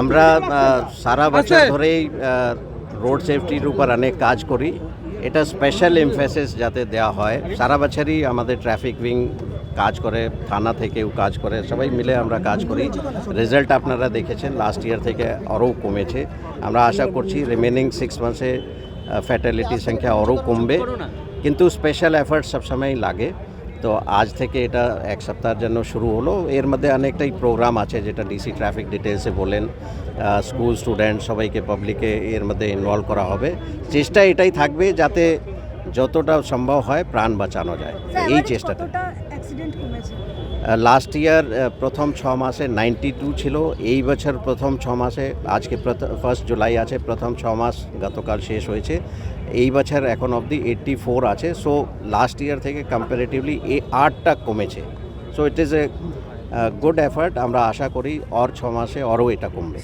আমরা সারা বছর ধরেই রোড সেফটির উপর অনেক কাজ করি। এটা স্পেশাল এমফেসিস যাতে দেওয়া হয়। সারা বছরই আমাদের ট্রাফিক উইং কাজ করে থানা থেকেও কাজ করে সবাই মিলে আমরা কাজ করি। রেজাল্ট আপনারা দেখেছেন লাস্ট ইয়ার থেকে আরও কমেছে। আমরা আশা করছি রিমেনিং সিক্স মান্থসে ফ্যাটালিটির সংখ্যা আরও কমবে। কিন্তু স্পেশাল এফার্ট সবসময় লাগে। তো আজ থেকে এটা এক সপ্তাহের জন্য শুরু হলো। এর মধ্যে অনেকটাই প্রোগ্রাম আছে যেটা ডিসি ট্রাফিক ডিটেলসে বলেন স্কুল স্টুডেন্ট সবাইকে পাবলিকে এর মধ্যে ইনভলভ করা হবে। চেষ্টা এটাই থাকবে যাতে যতটা সম্ভব হয় প্রাণ বাঁচানো যায়। এই চেষ্টাটা অ্যাক্সিডেন্ট কমেছে। লাস্ট ইয়ার প্রথম ছ মাসে নাইনটি টু ছিল। এই বছর প্রথম ছ মাসে আজকে ফার্স্ট জুলাই আছে প্রথম ছ মাস গতকাল শেষ হয়েছে। এই বছর এখন অবধি এইট্টি ফোর আছে। সো লাস্ট ইয়ার থেকে কম্পারেটিভলি এই আটটা কমেছে। So it is a good effort আমরা আশা করি আর ছ মাসে আরও এটা কমবে।